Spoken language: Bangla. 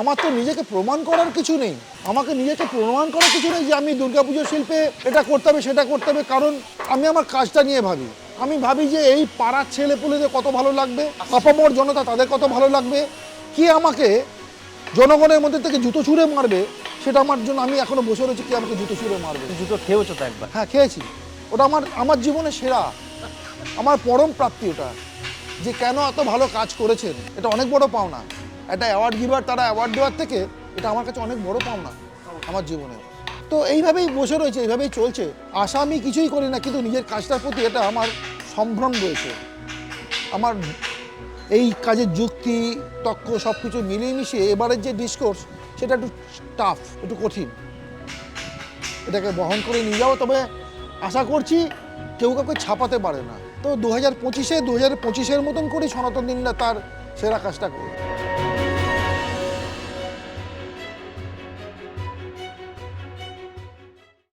আমার তো নিজেকে প্রমাণ করার কিছু নেই। আমাকে নিজেকে প্রমাণ করার কিছু নেই যে আমি দুর্গাপুজো শিল্পে এটা করতে হবে সেটা করতে হবে। কারণ আমি আমার কাজটা নিয়ে ভাবি। আমি ভাবি যে এই পাড়ার ছেলেপুলেদের কত ভালো লাগবে আপামর জনতা তাদের কত ভালো লাগবে কি আমাকে জনগণের মধ্যে থেকে জুতো ছুঁড়ে মারবে সেটা আমার জন্য আমি এখনও বসে রয়েছি কি আমাকে জুতো ছুঁড়ে মারবে। জুতো খেয়েওছো তো একবার? হ্যাঁ খেয়েছি। ওটা আমার আমার জীবনে সেরা। আমার পরম প্রাপ্তি ওটা। যে কেন এত ভালো কাজ করেছেন এটা অনেক বড় পাওনা। একটা অ্যাওয়ার্ড গিভার তারা অ্যাওয়ার্ড দেওয়ার থেকে এটা আমার কাছে অনেক বড় পাওনা আমার জীবনে। তো এইভাবেই বসে রয়েছে, এইভাবেই চলছে। আশা আমি কিছুই করি না, কিন্তু নিজের কাজটার প্রতি এটা আমার সম্ভ্রম রয়েছে। আমার এই কাজের যুক্তি, তক্ক সব কিছু মিলিয়ে মিশিয়ে এবারের যে ডিসকোর্স সেটা একটু টাফ একটু কঠিন। এটাকে বহন করে নিয়ে যাব, তবে আশা করছি কেউ কাউকে ছাপাতে পারে না। তো দু হাজার পঁচিশে দু হাজার পঁচিশের মতন করেই সনাতন দিনরা তার সেরা কাজটা করবে।